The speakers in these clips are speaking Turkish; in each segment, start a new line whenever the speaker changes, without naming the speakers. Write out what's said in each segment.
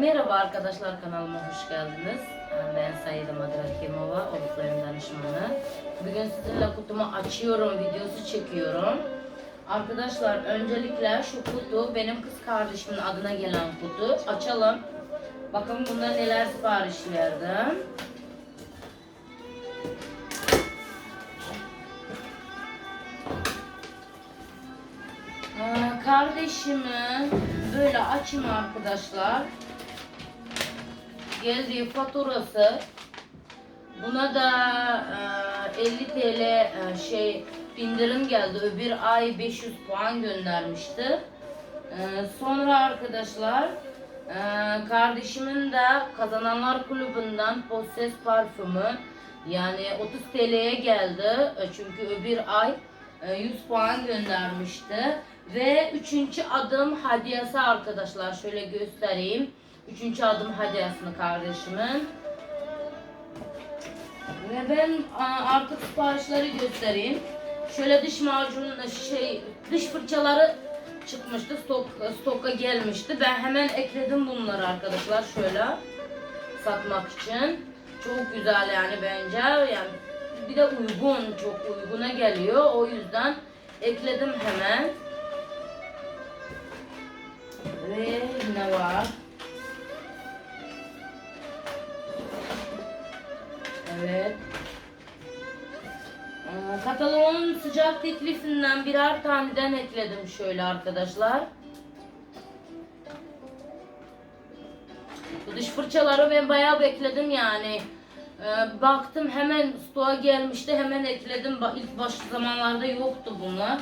Merhaba arkadaşlar kanalıma hoş geldiniz. Ben Saida Madrakimova, Oluklarım danışmanı. Bugün sizinle kutumu açıyorum, videosu çekiyorum. Arkadaşlar öncelikle şu kutu benim kız kardeşimin adına gelen kutu. Açalım. Bakın bunda neler sipariş verdim. Ee, Kardeşimin böyle açım arkadaşlar. Geldiği faturası buna da e, 50 TL e, şey indirim geldi. Öbür ay 500 puan göndermişti. E, sonra arkadaşlar e, kardeşimin de kazananlar kulübünden Posses parfümü yani 30 TL'ye geldi. E, çünkü öbür ay e, 100 puan göndermişti. Ve üçüncü adım hediyesi arkadaşlar. Şöyle göstereyim. Üçüncü adım hediyesini kardeşimin. Ve ben artık siparişleri göstereyim. Şöyle diş macunu şey diş fırçaları çıkmıştı. Stok stoka gelmişti. Ben hemen ekledim bunları arkadaşlar şöyle satmak için. Çok güzel yani bence. Yani bir de uygun, çok uyguna geliyor. O yüzden ekledim hemen. Ve yine var. Evet. Ee, Kataloğun sıcak teklifinden birer taneden ekledim şöyle arkadaşlar. Bu diş fırçaları ben bayağı bekledim yani. Ee, baktım hemen stoğa gelmişti hemen ekledim. İlk baş zamanlarda yoktu bunlar.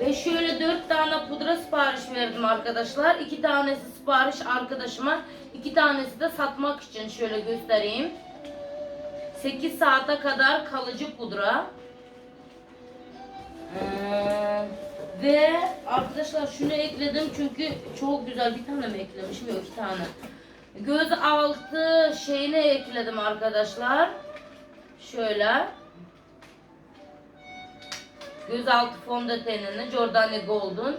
Ve şöyle dört tane pudra sipariş verdim arkadaşlar. İki tanesi sipariş arkadaşıma, iki tanesi de satmak için şöyle göstereyim. 8 saate kadar kalıcı pudra. Ee, ve arkadaşlar şunu ekledim çünkü çok güzel. Bir tane mi eklemişim? Yok iki tane. Göz altı şeyini ekledim arkadaşlar. Şöyle. Gözaltı fondötenini Jordani Gold'un.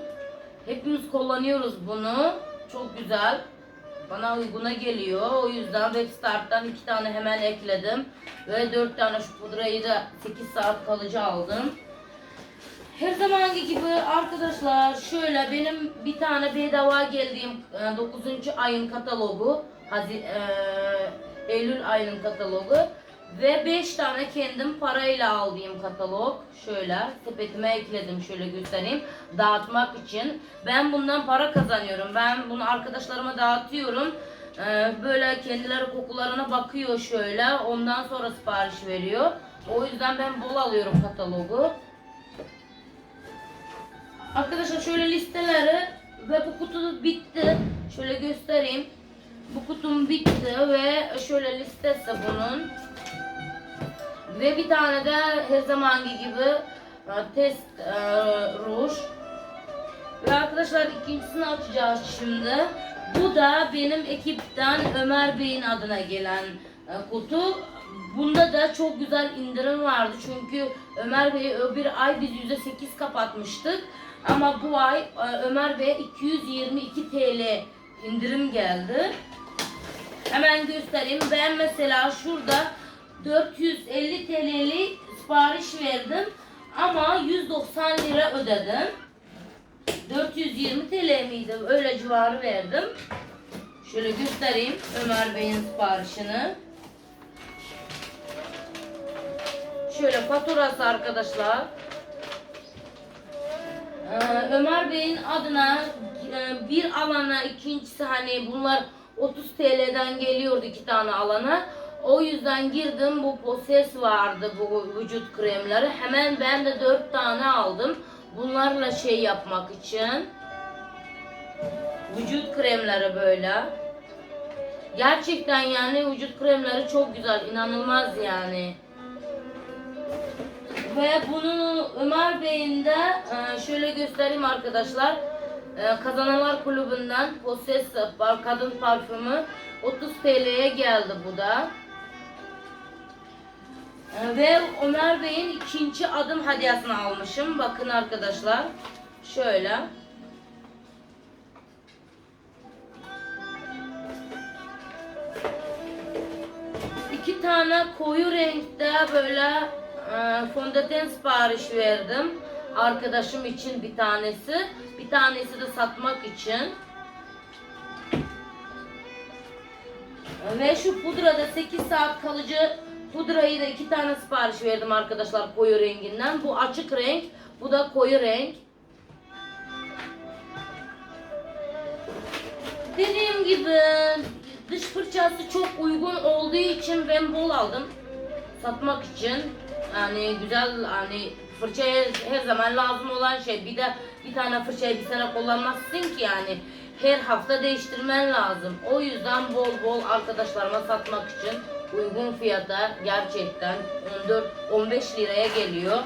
Hepimiz kullanıyoruz bunu. Çok güzel. Bana uyguna geliyor. O yüzden Webstart'tan iki tane hemen ekledim. Ve dört tane şu pudrayı da 8 saat kalıcı aldım. Her zamanki gibi arkadaşlar şöyle benim bir tane bedava geldiğim 9. ayın katalogu e, Eylül ayının katalogu ve 5 tane kendim parayla aldığım katalog şöyle sepetime ekledim şöyle göstereyim dağıtmak için ben bundan para kazanıyorum ben bunu arkadaşlarıma dağıtıyorum Ee, böyle kendileri kokularına bakıyor şöyle ondan sonra sipariş veriyor o yüzden ben bol alıyorum katalogu Arkadaşlar şöyle listeleri ve bu kutu bitti. Şöyle göstereyim. Bu kutum bitti ve şöyle listesi bunun. Ve bir tane de her zamanki gibi e, test e, ruj. Ve arkadaşlar ikincisini açacağız şimdi. Bu da benim ekipten Ömer Bey'in adına gelen e, kutu. Bunda da çok güzel indirim vardı çünkü Ömer Bey bir ay biz %8 kapatmıştık. Ama bu ay e, Ömer Bey'e 222 TL indirim geldi. Hemen göstereyim. Ben mesela şurada 450 TL'lik sipariş verdim ama 190 lira ödedim. 420 TL miydi? Öyle civarı verdim. Şöyle göstereyim Ömer Bey'in siparişini. Şöyle faturası arkadaşlar. Ee, Ömer Bey'in adına e, bir alana ikincisi hani bunlar 30 TL'den geliyordu iki tane alana. O yüzden girdim bu poses vardı bu vücut kremleri. Hemen ben de 4 tane aldım. Bunlarla şey yapmak için. Vücut kremleri böyle. Gerçekten yani vücut kremleri çok güzel. inanılmaz yani. Ve bunu Ömer Bey'in de e, şöyle göstereyim arkadaşlar. E, Kazananlar Kulübü'nden Poses par- kadın parfümü 30 TL'ye geldi bu da. Ve Ömer Bey'in ikinci adım hediyesini almışım. Bakın arkadaşlar. Şöyle. İki tane koyu renkte böyle e, fondöten sipariş verdim. Arkadaşım için bir tanesi. Bir tanesi de satmak için. Ve şu pudrada 8 saat kalıcı pudrayı da iki tane sipariş verdim arkadaşlar koyu renginden. Bu açık renk, bu da koyu renk. Dediğim gibi dış fırçası çok uygun olduğu için ben bol aldım. Satmak için. Yani güzel hani fırçaya her zaman lazım olan şey. Bir de bir tane fırçayı bir sene kullanmazsın ki yani. Her hafta değiştirmen lazım. O yüzden bol bol arkadaşlarıma satmak için uygun fiyata gerçekten 14-15 liraya geliyor.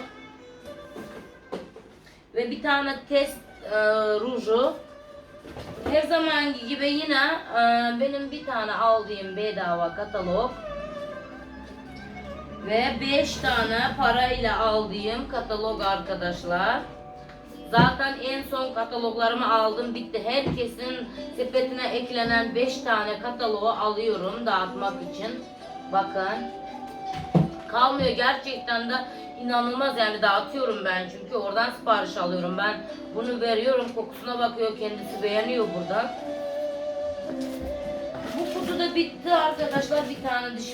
Ve bir tane test e, ruju her zamanki gibi yine e, benim bir tane aldığım bedava katalog ve 5 tane parayla aldığım katalog arkadaşlar. Zaten en son kataloglarımı aldım bitti. Herkesin sepetine eklenen 5 tane kataloğu alıyorum dağıtmak için. Bakın. Kalmıyor. Gerçekten de inanılmaz. Yani dağıtıyorum ben. Çünkü oradan sipariş alıyorum ben. Bunu veriyorum. Kokusuna bakıyor. Kendisi beğeniyor buradan bu kutu da bitti arkadaşlar. Bir tane dış